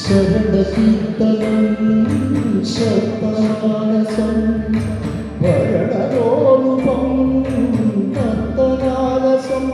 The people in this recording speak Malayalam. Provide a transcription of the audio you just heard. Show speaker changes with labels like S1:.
S1: ശരണകീർത്തനം ശബ്ദമാനസം ഭരണരോപം നർത്തനാലസം